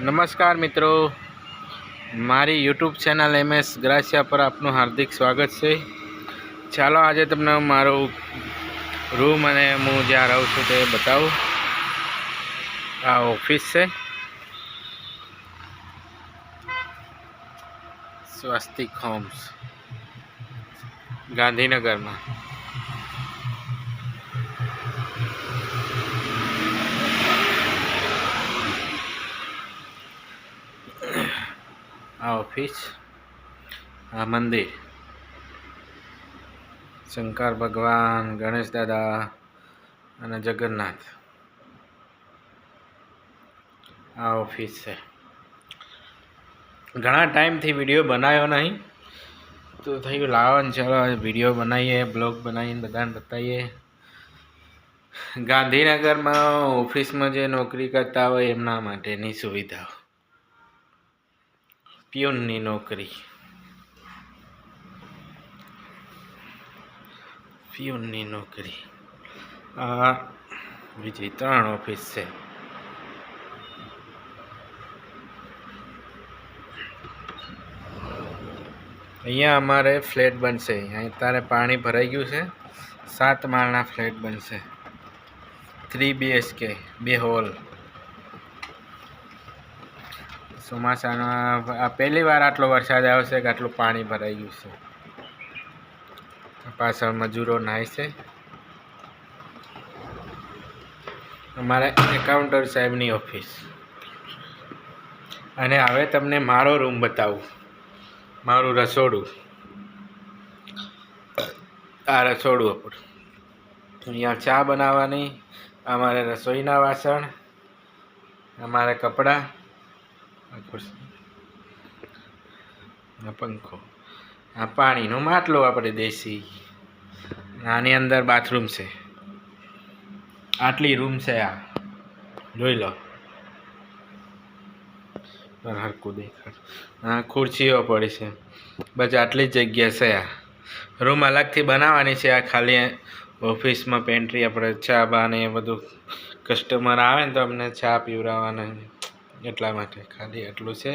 નમસ્કાર મિત્રો. મારી YouTube channel M S Grasia પર આપનું હાર્દિક સ્વાગત છે. ચાલો આજે તમને મારું રૂમ અને હું જ્યાં રહું છું તે બતાવું. આ ઓફિસ છે. સ્વસ્તિક હોમ્સ ગાંધીનગરમાં. આ ઓફિસ, આ મંદિર. શંકર ભગવાન, ગણેશ દાદા અને જગન્નાથ. આ ઓફિસ છે. ઘણા ટાઈમથી વીડિયો બનાવ્યો નહીં. તો થયું લાવો ને ચલો વીડિયો બનાવીએ બ્લોગ બનાવીને બધાને બતાવીએ. ગાંધીનગરમાં ઓફિસમાં જે નોકરી કરતા હોય એમના માટેની સુવિધાઓ. પ્યુનની નોકરી. પ્યુનની નોકરી. આ બીજી ત્રણ ઓફિસ છે. અહીંયા અમારે ફ્લેટ બનશે. અહીં તારે પાણી ભરાઈ ગયું છે. સાત માળના ફ્લેટ બનશે. થ્રી બીએચકે બે હોલ. ચોમાસામાં પહેલી વાર આટલો વરસાદ આવશે કે આટલું પાણી ભરાઈ ગયું છે. પાછળ મજૂરો નાય છે. અમારા એકાઉન્ટર સાહેબની ઓફિસ. અને હવે તમને મારો રૂમ બતાવું. મારું રસોડું. આ રસોડું આપણું. અહીંયા ચા બનાવવાની, અમારે રસોઈના વાસણ, અમારે કપડાં આ પંખો. આ પાણીનો માટલો આપણે દેશી. આની અંદર બાથરૂમ છે. આટલી રૂમ છે આ. જોઈ લો. હરકું દેખાડ આ ખુરશીઓ પડી છે. બસ આટલી જ જગ્યા છે આ. રૂમ અલગથી બનાવવાની છે. આ ખાલી ઓફિસમાં પેન્ટ્રી આપણે ચા, બા એ બધું કસ્ટમર આવે ને તો અમને ચા પીવડાવવાના એટલા માટે ખાલી એટલું છે.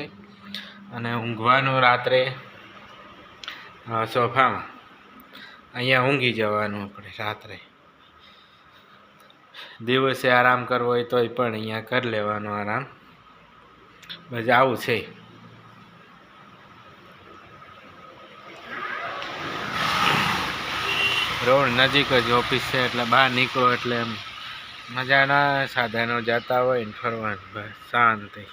અને ઊંઘવાનું રાત્રે સોફામાં. અહીંયા ઊંઘી જવાનું આપણે રાત્રે. દિવસે આરામ કરવો હોય તોય પણ અહીંયા કરી લેવાનો આરામ. બસ આવું છે. રોડ નજીક જ ઓફિસ છે, એટલે બહાર નીકળો એટલે એમ મજાના સાધનો જતા હોય ને ફરવાનું બસ શાંતિ.